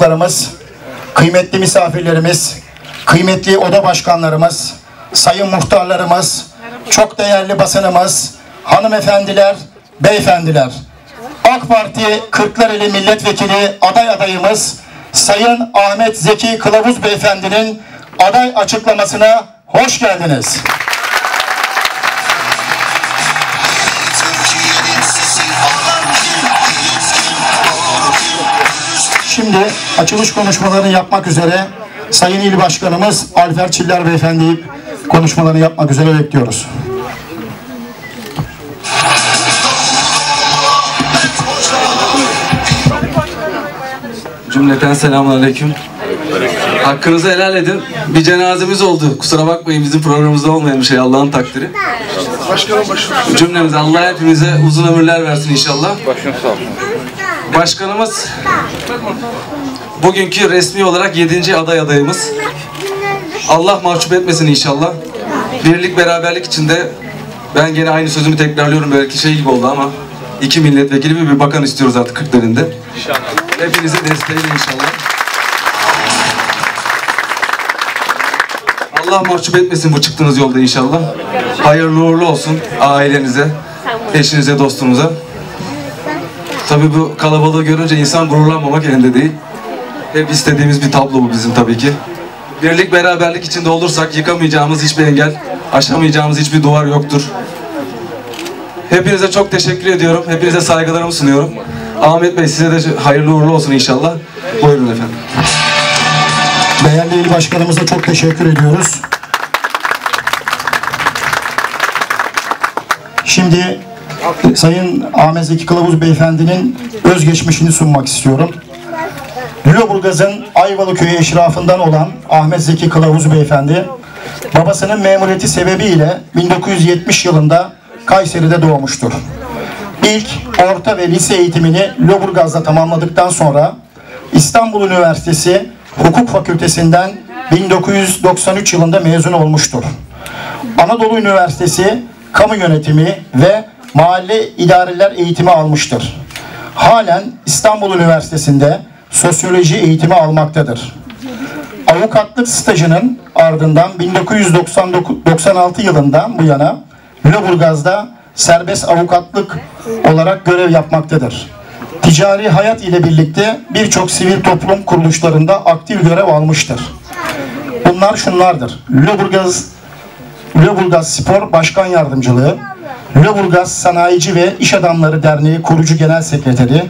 konuklarımız, kıymetli misafirlerimiz, kıymetli oda başkanlarımız, sayın muhtarlarımız, çok değerli basınımız, hanımefendiler, beyefendiler. AK Parti Kırklareli Milletvekili aday adayımız Sayın Ahmet Zeki Kılavuz Beyefendinin aday açıklamasına hoş geldiniz. Açılış konuşmalarını yapmak üzere Sayın İl Başkanımız Alper Çiller Beyefendi'yi konuşmalarını yapmak üzere bekliyoruz. Cümleten selamun aleyküm. Hakkınızı helal edin. Bir cenazemiz oldu. Kusura bakmayın bizim programımızda olmayan bir şey Allah'ın takdiri. Cümlemize Allah hepimize uzun ömürler versin inşallah. Başkanımız bugünkü resmi olarak 7. aday adayımız. Allah mahcup etmesin inşallah. Birlik beraberlik içinde ben gene aynı sözümü tekrarlıyorum belki şey gibi oldu ama iki milletvekili ve bir bakan istiyoruz artık Kırklareli'nde. Hepinizin desteğiyle inşallah. Allah mahcup etmesin bu çıktığınız yolda inşallah. Hayırlı uğurlu olsun ailenize, eşinize, dostunuza. Tabii bu kalabalığı görünce insan gururlanmamak elinde değil. Hep istediğimiz bir tablo bu bizim tabii ki. Birlik beraberlik içinde olursak yıkamayacağımız hiçbir engel, aşamayacağımız hiçbir duvar yoktur. Hepinize çok teşekkür ediyorum. Hepinize saygılarımı sunuyorum. Ahmet Bey size de hayırlı uğurlu olsun inşallah. Buyurun efendim. Değerli İl Başkanımıza çok teşekkür ediyoruz. Şimdi Sayın Ahmet Zeki Kılavuz Beyefendi'nin özgeçmişini sunmak istiyorum. Lüleburgaz'ın Ayvalı Köyü eşrafından olan Ahmet Zeki Kılavuz Beyefendi, babasının memuriyeti sebebiyle 1970 yılında Kayseri'de doğmuştur. İlk orta ve lise eğitimini Lüleburgaz'da tamamladıktan sonra İstanbul Üniversitesi Hukuk Fakültesinden 1993 yılında mezun olmuştur. Anadolu Üniversitesi Kamu Yönetimi ve Mahalle İdareler eğitimi almıştır. Halen İstanbul Üniversitesi'nde sosyoloji eğitimi almaktadır. Avukatlık stajının ardından 1996 yılından bu yana Lüleburgaz'da serbest avukatlık olarak görev yapmaktadır. Ticari hayat ile birlikte birçok sivil toplum kuruluşlarında aktif görev almıştır. Bunlar şunlardır. Lüleburgaz Lüleburgaz Spor Başkan Yardımcılığı, Lüleburgaz Sanayici ve İş Adamları Derneği Kurucu Genel Sekreteri,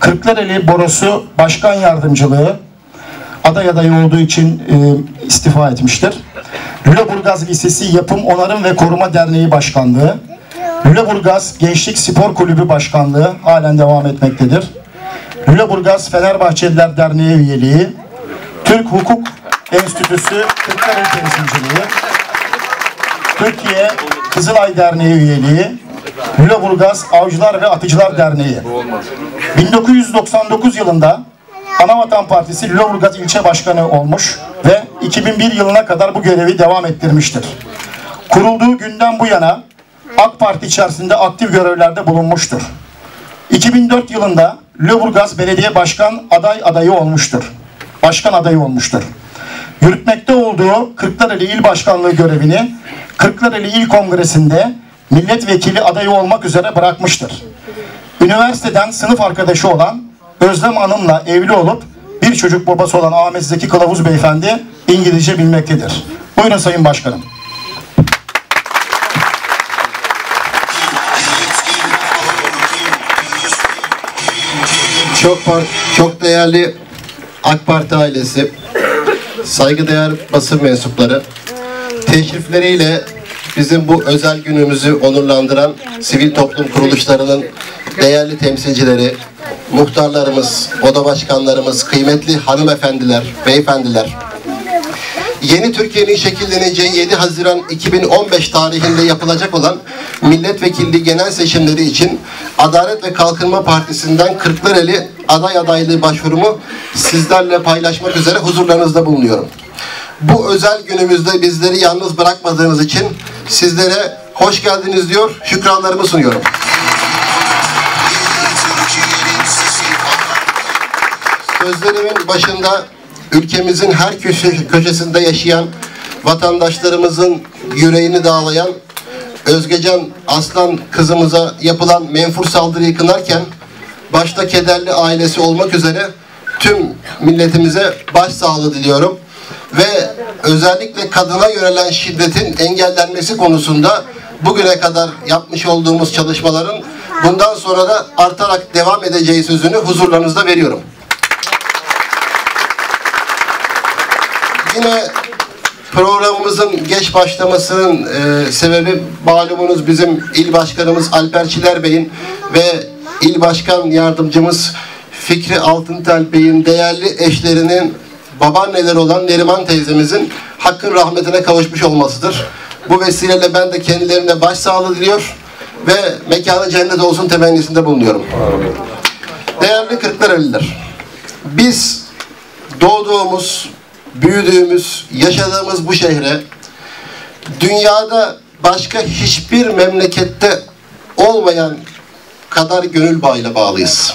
Kırklareli Borosu Başkan Yardımcılığı, aday adayı olduğu için e, istifa etmiştir. Lüleburgaz Lisesi Yapım Onarım ve Koruma Derneği Başkanlığı, Lüleburgaz Gençlik Spor Kulübü Başkanlığı halen devam etmektedir. Lüleburgaz Fenerbahçeliler Derneği üyeliği, Türk Hukuk Enstitüsü Kırklareli Temsilciliği, Türkiye Kızılay Derneği üyeliği, Lüleburgaz Avcılar ve Atıcılar Derneği. 1999 yılında Anavatan Partisi Lüleburgaz ilçe başkanı olmuş ve 2001 yılına kadar bu görevi devam ettirmiştir. Kurulduğu günden bu yana AK Parti içerisinde aktif görevlerde bulunmuştur. 2004 yılında Lüleburgaz Belediye Başkan aday adayı olmuştur. Başkan adayı olmuştur. Yürütmekte olduğu Kırklareli İl Başkanlığı görevini Kırklareli İl Kongresi'nde milletvekili adayı olmak üzere bırakmıştır. Üniversiteden sınıf arkadaşı olan Özlem Hanım'la evli olup bir çocuk babası olan Ahmet Zeki Kılavuz Beyefendi İngilizce bilmektedir. Buyurun Sayın Başkanım. Çok çok değerli AK Parti ailesi, saygıdeğer basın mensupları, teşrifleriyle bizim bu özel günümüzü onurlandıran sivil toplum kuruluşlarının değerli temsilcileri, muhtarlarımız, oda başkanlarımız, kıymetli hanımefendiler, beyefendiler, yeni Türkiye'nin şekilleneceği 7 Haziran 2015 tarihinde yapılacak olan milletvekilliği genel seçimleri için Adalet ve Kalkınma Partisi'nden Kırklareli aday adaylığı başvurumu sizlerle paylaşmak üzere huzurlarınızda bulunuyorum. Bu özel günümüzde bizleri yalnız bırakmadığınız için sizlere hoş geldiniz diyor, şükranlarımı sunuyorum. sözlerimin başında ülkemizin her köşe, köşesinde yaşayan vatandaşlarımızın yüreğini dağlayan Özgecan Aslan kızımıza yapılan menfur saldırıyı kınarken başta kederli ailesi olmak üzere tüm milletimize başsağlığı diliyorum. Ve özellikle kadına yönelen şiddetin engellenmesi konusunda bugüne kadar yapmış olduğumuz çalışmaların bundan sonra da artarak devam edeceği sözünü huzurlarınızda veriyorum. Yine programımızın geç başlamasının e, sebebi malumunuz bizim il başkanımız Alper Çiler Bey'in ve il başkan yardımcımız Fikri Altıntel Bey'in değerli eşlerinin babaanneleri olan Neriman teyzemizin hakkın rahmetine kavuşmuş olmasıdır. Bu vesileyle ben de kendilerine başsağlığı diliyor ve mekanı cennet olsun temennisinde bulunuyorum. Değerli Kırklareliler, biz doğduğumuz, büyüdüğümüz, yaşadığımız bu şehre dünyada başka hiçbir memlekette olmayan kadar gönül bağıyla bağlıyız.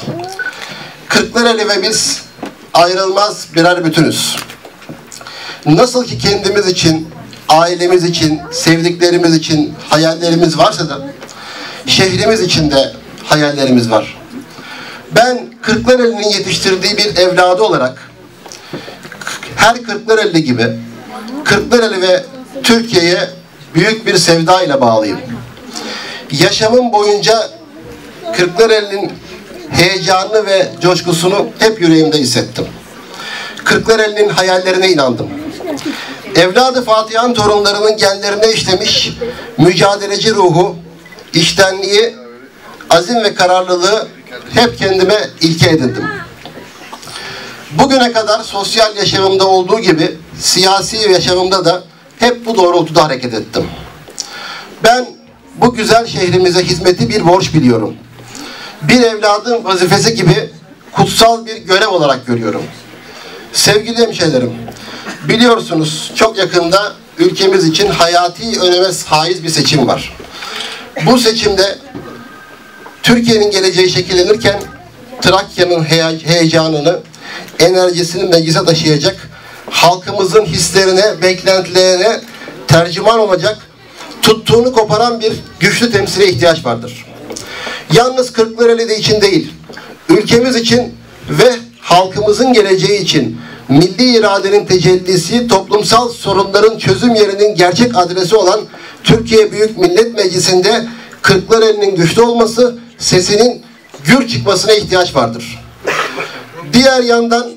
Kırklareli ve biz ayrılmaz birer bütünüz. Nasıl ki kendimiz için, ailemiz için, sevdiklerimiz için hayallerimiz varsa da şehrimiz için de hayallerimiz var. Ben Kırklareli'nin yetiştirdiği bir evladı olarak her Kırklareli gibi Kırklareli ve Türkiye'ye büyük bir sevda ile bağlıyım. Yaşamım boyunca Kırklareli'nin heyecanını ve coşkusunu hep yüreğimde hissettim. Kırklareli'nin hayallerine inandım. Evladı Fatiha'nın torunlarının genlerine işlemiş mücadeleci ruhu, iştenliği, azim ve kararlılığı hep kendime ilke edindim. Bugüne kadar sosyal yaşamımda olduğu gibi siyasi yaşamımda da hep bu doğrultuda hareket ettim. Ben bu güzel şehrimize hizmeti bir borç biliyorum. Bir evladın vazifesi gibi kutsal bir görev olarak görüyorum. Sevgili hemşehrilerim, biliyorsunuz çok yakında ülkemiz için hayati öneme haiz bir seçim var. Bu seçimde Türkiye'nin geleceği şekillenirken Trakya'nın heyecanını, enerjisini meclise taşıyacak, halkımızın hislerine, beklentilerine tercüman olacak, tuttuğunu koparan bir güçlü temsile ihtiyaç vardır. Yalnız Kırklareli de için değil, ülkemiz için ve halkımızın geleceği için milli iradenin tecellisi, toplumsal sorunların çözüm yerinin gerçek adresi olan Türkiye Büyük Millet Meclisi'nde Kırklareli'nin güçlü olması, sesinin gür çıkmasına ihtiyaç vardır. Diğer yandan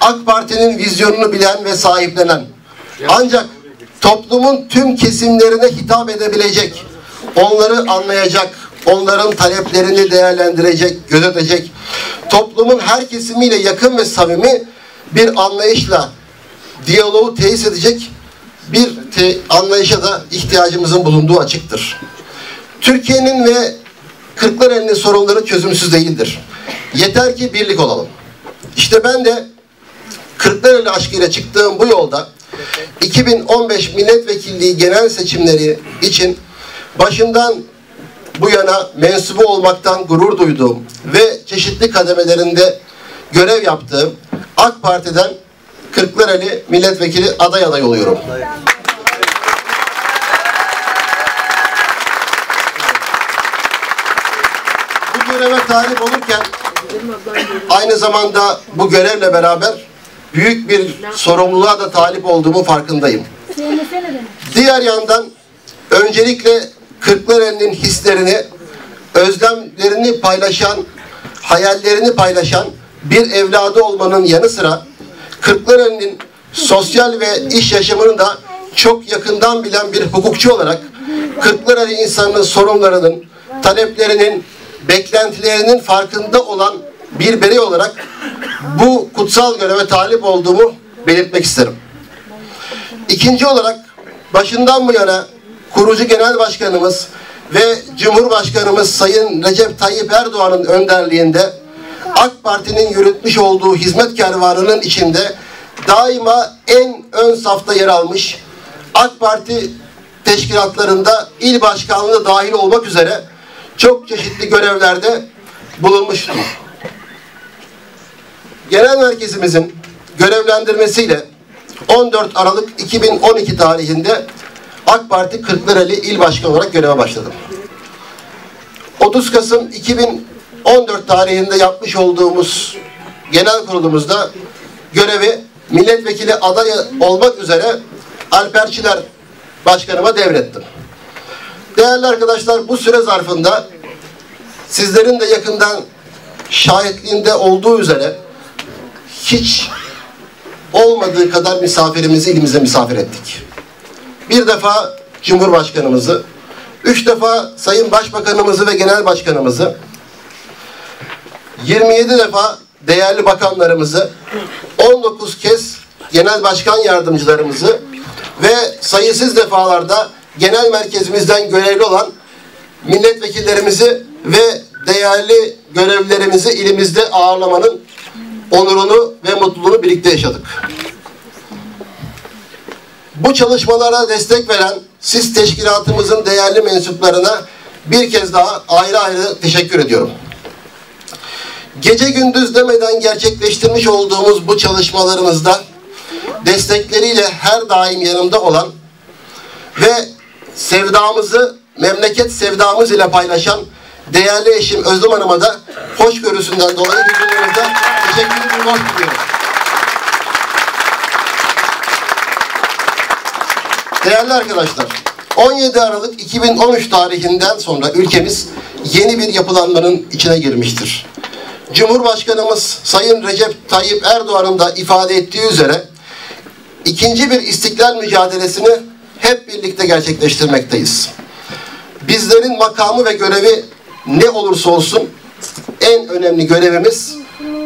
AK Parti'nin vizyonunu bilen ve sahiplenen ancak toplumun tüm kesimlerine hitap edebilecek, onları anlayacak, onların taleplerini değerlendirecek, gözetecek, toplumun her kesimiyle yakın ve samimi bir anlayışla diyaloğu tesis edecek bir te anlayışa da ihtiyacımızın bulunduğu açıktır. Türkiye'nin ve Kırklareli'nin sorunları çözümsüz değildir. Yeter ki birlik olalım. İşte ben de Kırklareli aşkıyla çıktığım bu yolda 2015 milletvekilliği genel seçimleri için başından bu yana mensubu olmaktan gurur duyduğum ve çeşitli kademelerinde görev yaptığım AK Parti'den Kırklareli milletvekili aday aday oluyorum. Bu göreve talip olurken aynı zamanda bu görevle beraber büyük bir sorumluluğa da talip olduğumu farkındayım. Diğer yandan öncelikle Kırklareli'nin hislerini, özlemlerini paylaşan, hayallerini paylaşan bir evladı olmanın yanı sıra Kırklareli'nin sosyal ve iş yaşamını da çok yakından bilen bir hukukçu olarak Kırklareli insanının sorunlarının, taleplerinin, beklentilerinin farkında olan bir birey olarak bu kutsal göreve talip olduğumu belirtmek isterim. İkinci olarak başından bu yana kurucu genel başkanımız ve Cumhurbaşkanımız Sayın Recep Tayyip Erdoğan'ın önderliğinde AK Parti'nin yürütmüş olduğu hizmet kervanının içinde daima en ön safta yer almış AK Parti teşkilatlarında il başkanlığı dahil olmak üzere çok çeşitli görevlerde bulunmuştur. genel merkezimizin görevlendirmesiyle 14 Aralık 2012 tarihinde AK Parti Kırklareli İl Başkanı olarak göreve başladım. 30 Kasım 2014 tarihinde yapmış olduğumuz genel kurulumuzda görevi milletvekili adayı olmak üzere Alper Çiler Başkanıma devrettim. Değerli arkadaşlar bu süre zarfında sizlerin de yakından şahitliğinde olduğu üzere hiç olmadığı kadar misafirimizi ilimize misafir ettik. Bir defa Cumhurbaşkanımızı, üç defa Sayın Başbakanımızı ve Genel Başkanımızı, 27 defa değerli bakanlarımızı, 19 kez genel başkan yardımcılarımızı ve sayısız defalarda genel merkezimizden görevli olan milletvekillerimizi ve değerli görevlilerimizi ilimizde ağırlamanın onurunu ve mutluluğunu birlikte yaşadık. Bu çalışmalara destek veren siz teşkilatımızın değerli mensuplarına bir kez daha ayrı ayrı teşekkür ediyorum. Gece gündüz demeden gerçekleştirmiş olduğumuz bu çalışmalarımızda destekleriyle her daim yanımda olan ve sevdamızı memleket sevdamız ile paylaşan değerli eşim Özlem Hanım'a da hoşgörüsünden dolayı huzurlarınızda teşekkür ederim, hoş diliyorum. Değerli arkadaşlar, 17 Aralık 2013 tarihinden sonra ülkemiz yeni bir yapılanmanın içine girmiştir. Cumhurbaşkanımız Sayın Recep Tayyip Erdoğan'ın da ifade ettiği üzere ikinci bir istiklal mücadelesini hep birlikte gerçekleştirmekteyiz. Bizlerin makamı ve görevi ne olursa olsun en önemli görevimiz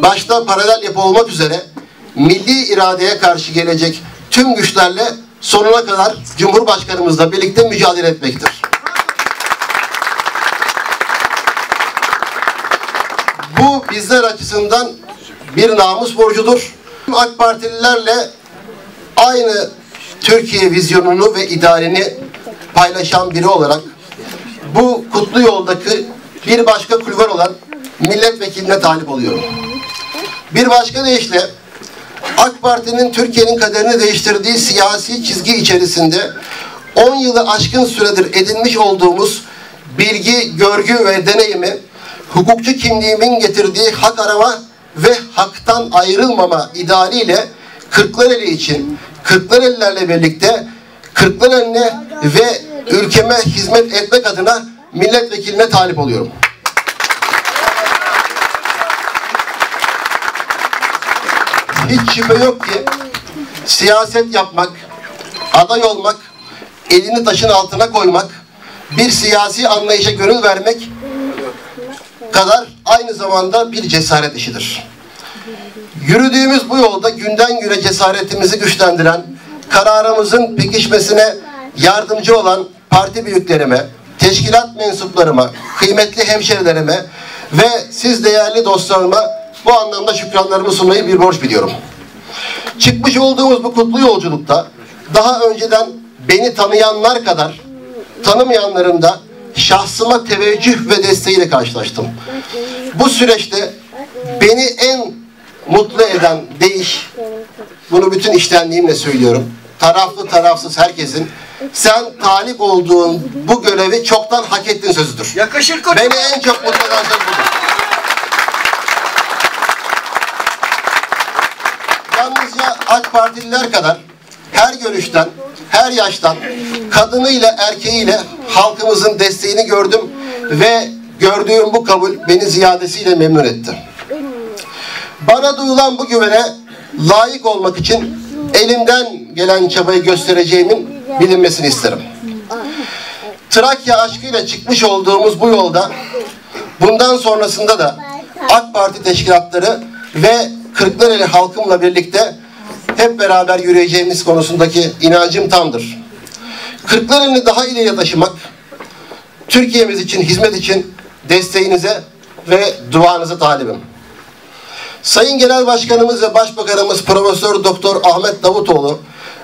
başta paralel yapı olmak üzere milli iradeye karşı gelecek tüm güçlerle sonuna kadar Cumhurbaşkanımızla birlikte mücadele etmektir. Bu bizler açısından bir namus borcudur. AK Partililerle aynı Türkiye vizyonunu ve idealini paylaşan biri olarak bu kutlu yoldaki bir başka kulvar olan milletvekiline talip oluyorum. Bir başka deyişle AK Parti'nin Türkiye'nin kaderini değiştirdiği siyasi çizgi içerisinde 10 yılı aşkın süredir edinmiş olduğumuz bilgi, görgü ve deneyimi hukukçu kimliğimin getirdiği hak arama ve haktan ayrılmama idealiyle Kırklareli için Kırklarelilerle birlikte Kırklareli'ne ve ülkeme hizmet etmek adına milletvekiline talip oluyorum. Hiç şüphe yok ki siyaset yapmak, aday olmak, elini taşın altına koymak, bir siyasi anlayışa gönül vermek kadar aynı zamanda bir cesaret işidir. Yürüdüğümüz bu yolda günden güne cesaretimizi güçlendiren, kararımızın pekişmesine yardımcı olan parti büyüklerime, teşkilat mensuplarıma, kıymetli hemşerilerime ve siz değerli dostlarıma bu anlamda şükranlarımı sunmayı bir borç biliyorum. Çıkmış olduğumuz bu kutlu yolculukta daha önceden beni tanıyanlar kadar tanımayanların da şahsıma teveccüh ve desteğiyle karşılaştım. Bu süreçte beni en mutlu eden değiş, bunu bütün içtenliğimle söylüyorum. Taraflı tarafsız herkesin sen talip olduğun bu görevi çoktan hak ettin sözüdür. Yakışır koçum. Beni en çok mutlu eden söz budur. AK Partililer kadar her görüşten, her yaştan, kadınıyla erkeğiyle halkımızın desteğini gördüm ve gördüğüm bu kabul beni ziyadesiyle memnun etti. Bana duyulan bu güvene layık olmak için elimden gelen çabayı göstereceğimin bilinmesini isterim. Trakya aşkıyla çıkmış olduğumuz bu yolda bundan sonrasında da AK Parti teşkilatları ve Kırklareli halkımla birlikte hep beraber yürüyeceğimiz konusundaki inancım tamdır. Kırklareli'ni daha ileriye taşımak, Türkiye'miz için, hizmet için desteğinize ve duanıza talibim. Sayın Genel Başkanımız ve Başbakanımız Profesör Doktor Ahmet Davutoğlu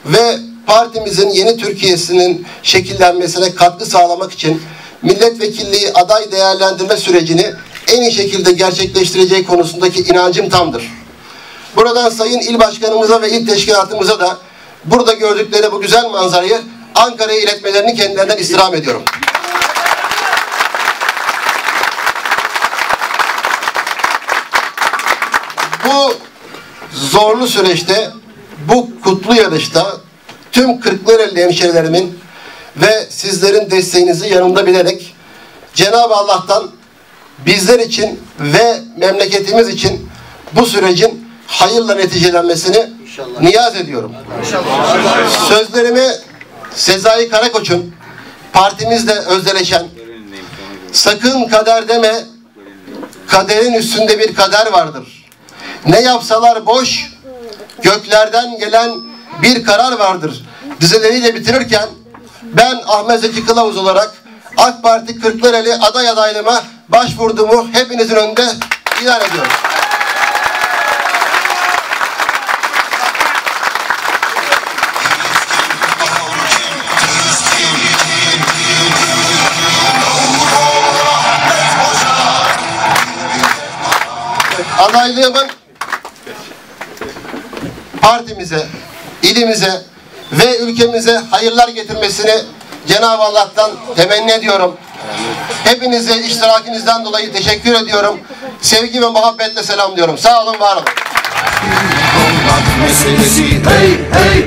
ve partimizin yeni Türkiye'sinin şekillenmesine katkı sağlamak için milletvekilliği aday değerlendirme sürecini en iyi şekilde gerçekleştireceği konusundaki inancım tamdır. Buradan Sayın İl Başkanımıza ve İl Teşkilatımıza da burada gördükleri bu güzel manzarayı Ankara'ya iletmelerini kendilerinden istirham ediyorum. Bu zorlu süreçte, bu kutlu yarışta tüm Kırklareli hemşerilerimin ve sizlerin desteğinizi yanımda bilerek Cenab-ı Allah'tan bizler için ve memleketimiz için bu sürecin hayırla neticelenmesini niyaz ediyorum. Sözlerimi Sezai Karakoç'un partimizle özdeleşen sakın kader deme kaderin üstünde bir kader vardır. Ne yapsalar boş göklerden gelen bir karar vardır. Dizeleriyle bitirirken ben Ahmet Zeki Kılavuz olarak AK Parti Kırklareli aday adaylığıma başvurduğumu hepinizin önünde ilan ediyorum. Adaylığımın partimize, ilimize ve ülkemize hayırlar getirmesini Cenab-ı Allah'tan temenni ediyorum. Hepinize iştirakinizden dolayı teşekkür ediyorum. Sevgi ve muhabbetle selamlıyorum. Sağ olun, var olun. hey hey